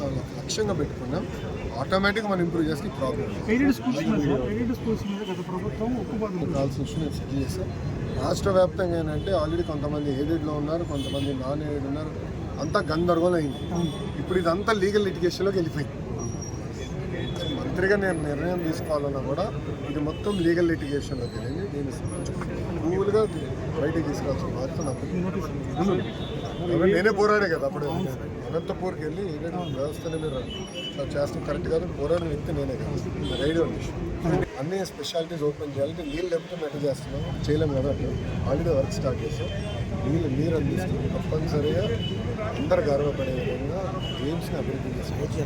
మనం లక్ష్యంగా పెట్టుకున్నాం. ఆటోమేటిక్గా మనం ఇంప్రూవ్ చేస్తే ప్రాబ్లం కావాల్సిన విషయం సెటిల్ రాష్ట్ర వ్యాప్తంగా ఏంటంటే ఆల్రెడీ కొంతమంది ఎయిడెడ్లో ఉన్నారు కొంతమంది నాన్ ఎయిడెడ్ ఉన్నారు. అంతా గందరగోళం అయింది. ఇప్పుడు ఇదంతా లీగల్ లిటిగేషన్లోకి వెళ్ళిపోయింది. మంత్రిగా నేను నిర్ణయం తీసుకోవాలన్నా కూడా ఇది మొత్తం లీగల్ లిటిగేషన్లోకి వెళ్ళింది. నేను కూల్గా బయటకు తీసుకురావాల్సిన బాధ్యత నాకు నేనే పోరాడే కదా అప్పుడు. అనంతపూర్కి వెళ్ళి ఏదైనా వ్యవస్థని మీరు చేస్తాం కరెక్ట్ కాదు పోరాడిన వ్యక్తి నేనే కదా. ఉంది. అన్ని స్పెషాలిటీస్ ఓపెన్ చేయాలంటే నీళ్ళు లేకపోతే మెట్ట చేస్తున్నాం? చేయలేము కదా అట్లా ఆల్రెడీ వర్క్ స్టార్ట్ చేస్తాం నీళ్ళు నీరు అందిస్తాం తప్పనిసరిగా అందరు గర్వపడే విధంగా గేమ్స్ని అభివృద్ధి చేసుకోవచ్చు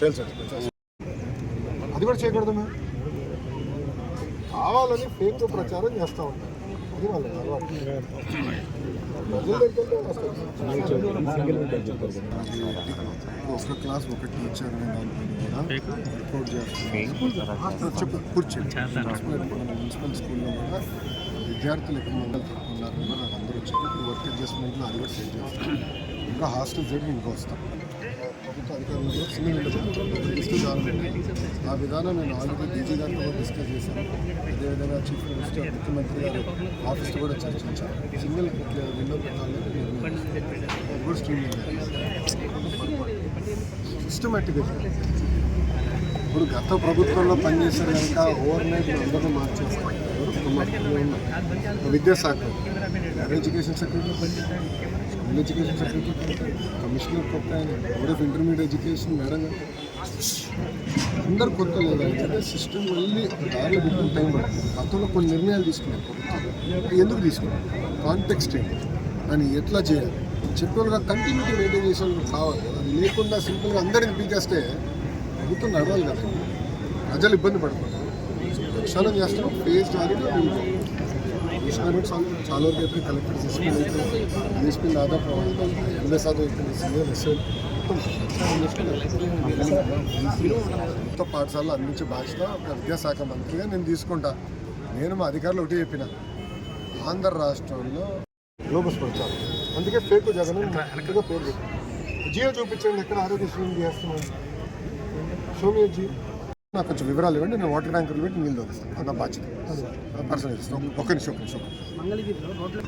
తెలుసు. అది కూడా చేయకూడదు మేము. కావాలని ఫేక్ ప్రచారం చేస్తూ ఉంటాం అది వాళ్ళకి అలవాటు. ప్రజల దగ్గరికి ఒక క్లాస్ ఒక టీచర్ అనే దానిపైన కూడా రిపోర్ట్ చేస్తున్నాం చెప్పు కూర్చోండి మున్సిపల్ స్కూల్లో కూడా విద్యార్థులు ఎక్కువ మంది ఉన్నారు అందరూ ఇప్పుడు వర్క్ అడ్జస్ట్మెంట్లో అది కూడా సెట్ చేస్తాం ఇంకా హాస్టల్ జరిగి ఇంకా వస్తాం. ప్రభుత్వ అధికారులు కూడా సింగిల్ విండో లిస్టు చాలా ఆ విధానం నేను ఆల్రెడీ డీజీ గారితో కూడా డిస్కస్ చేశాను. అదేవిధంగా చీఫ్ మినిస్టర్ ముఖ్యమంత్రి గారు ఆఫీస్ కూడా చర్చించాను సింగిల్ విండో పెట్టాలని నిర్ణయం కూడా స్ట్రీమ్ సిస్టమేటిక్గా ఇప్పుడు గత ప్రభుత్వంలో పనిచేశారు కనుక ఓవర్ నైట్ అందరూ మార్చేస్తారు. విద్యాశాఖ education secretary. School education certificate commissioner కొత్త ఆయన board of intermediate education madam అందరు కొత్త లేదా అంటే సిస్టమ్ మళ్ళీ దారిలో పెట్టిన టైం పడుతుంది. గతంలో కొన్ని నిర్ణయాలు తీసుకున్నారు ప్రభుత్వం. ఎందుకు తీసుకున్నారు? కాంటెక్స్ట్ ఏంటి? అని ఎట్లా చేయాలి? చెప్పేవాళ్ళు కంటిన్యూటీ మెయింటైన్ చేసే కావాలి అది లేకుండా సింపుల్గా అందరిని పీకేస్తే ప్రభుత్వం నడవాలి కదా. ప్రజలు ఇబ్బంది పడుతున్నారు రక్షణ చేస్తున్నాం ఫేస్ ఆల్రెడీ కమిషనర్ చాలా చాలా వరకు అయితే కలెక్టర్ అయితే ఎస్పీ దాదాపు ఎంఎస్ ఎస్ఎల్ కొత్త పాఠశాలలో అందించే బాధ్యత ఒక విద్యాశాఖ మంత్రిగా నేను తీసుకుంటా. నేను మా అధికారులు ఒకటి చెప్పిన. ఆంధ్ర రాష్ట్రంలో గ్లోబస్ ప్రచారం అందుకే ఫేక్ జగన్ పేరు. జియో చూపించండి ఎక్కడ ఆరోగ్యశ్రీ చేస్తున్నాను. షోమియో జియో నాకు కొంచెం వివరాలు ఇవ్వండి నేను వాటర్ ట్యాంకర్లు పెట్టి నీళ్ళు అది నా బాధ్యత. పర్సనల్ ఇస్తాను ఒక్క నిమిషం ఒక్క నిమిషం.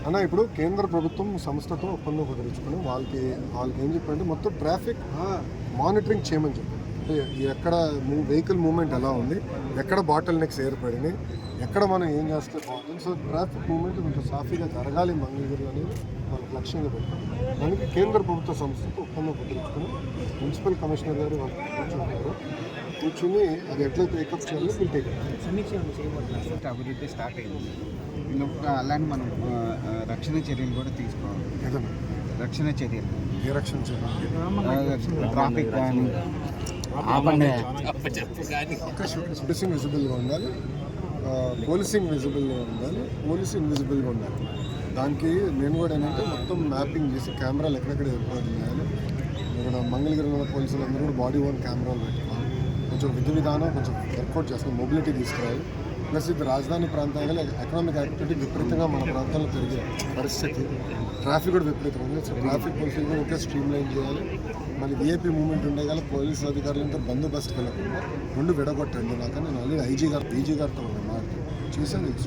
అన్న ఇప్పుడు కేంద్ర ప్రభుత్వం సంస్థతో ఒప్పందం కుదుర్చుకుని వాళ్ళకి వాళ్ళకి ఏం చెప్పంటే మొత్తం ట్రాఫిక్ మానిటరింగ్ చేయమని చెప్పి అంటే ఎక్కడ వెహికల్ మూవ్మెంట్ ఎలా ఉంది ఎక్కడ బాటిల్ నెక్స్ ఏర్పడినాయి ఎక్కడ మనం ఏం చేస్తే బాగుంటుంది సో ట్రాఫిక్ మూవ్మెంట్ కొంచెం సాఫీగా జరగాలి మంగళగిరి అనేది వాళ్ళకి లక్ష్యంగా పెట్టారు దానికి కేంద్ర ప్రభుత్వ సంస్థతో ఒప్పందం కుదుర్చుకుని మున్సిపల్ కమిషనర్ గారు వాళ్ళు కూర్చుంటారు కూర్చుని అది ఎట్లా టేకప్ చేయాలో వీళ్ళు టేకప్ ఫస్ట్ అభివృద్ధి స్టార్ట్ అయింది. అలానే మనం రక్షణ చర్యలు కూడా తీసుకోవాలి. రక్షణ చర్యలు. ఏ రక్షణ చేయాలి ట్రాఫిక్ కానీ షూటింగ్ విజిబుల్గా ఉండాలి. పోలీసింగ్ విజిబుల్గా ఉండాలి. పోలీసు ఇన్విజిబుల్గా ఉండాలి. దానికి నేను కూడా ఏంటంటే మొత్తం మ్యాపింగ్ చేసి కెమెరాలు ఎక్కడెక్కడ ఏర్పాటు చేయాలి. ఇక్కడ మంగళగిరిలో ఉన్న పోలీసులు అందరూ కూడా బాడీ ఓన్ కెమెరాలు పెట్టుకోవాలి. కొంచెం విధి విధానం కొంచెం వర్కౌట్ చేస్తాం మొబిలిటీ తీసుకురావాలి. ప్లస్ ఇది రాజధాని ప్రాంతాలు ఎకనామిక్ యాక్టివిటీ విపరీతంగా మన ప్రాంతంలో పెరిగే పరిస్థితి. ట్రాఫిక్ కూడా విపరీతంగా ఉంది. సో ట్రాఫిక్ పోలీసులు కూడా ఇంకా స్ట్రీమ్ లైన్ చేయాలి. మళ్ళీ విఐపీ మూమెంట్ ఉండే కదా పోలీసు అధికారులంతా బందోబస్తు కలగకుండా రెండు విడగొట్టండి నాకు నేను ఆల్రెడీ ఐజీ గారు పీజీ గారితో ఉన్నాను మాట చూసాను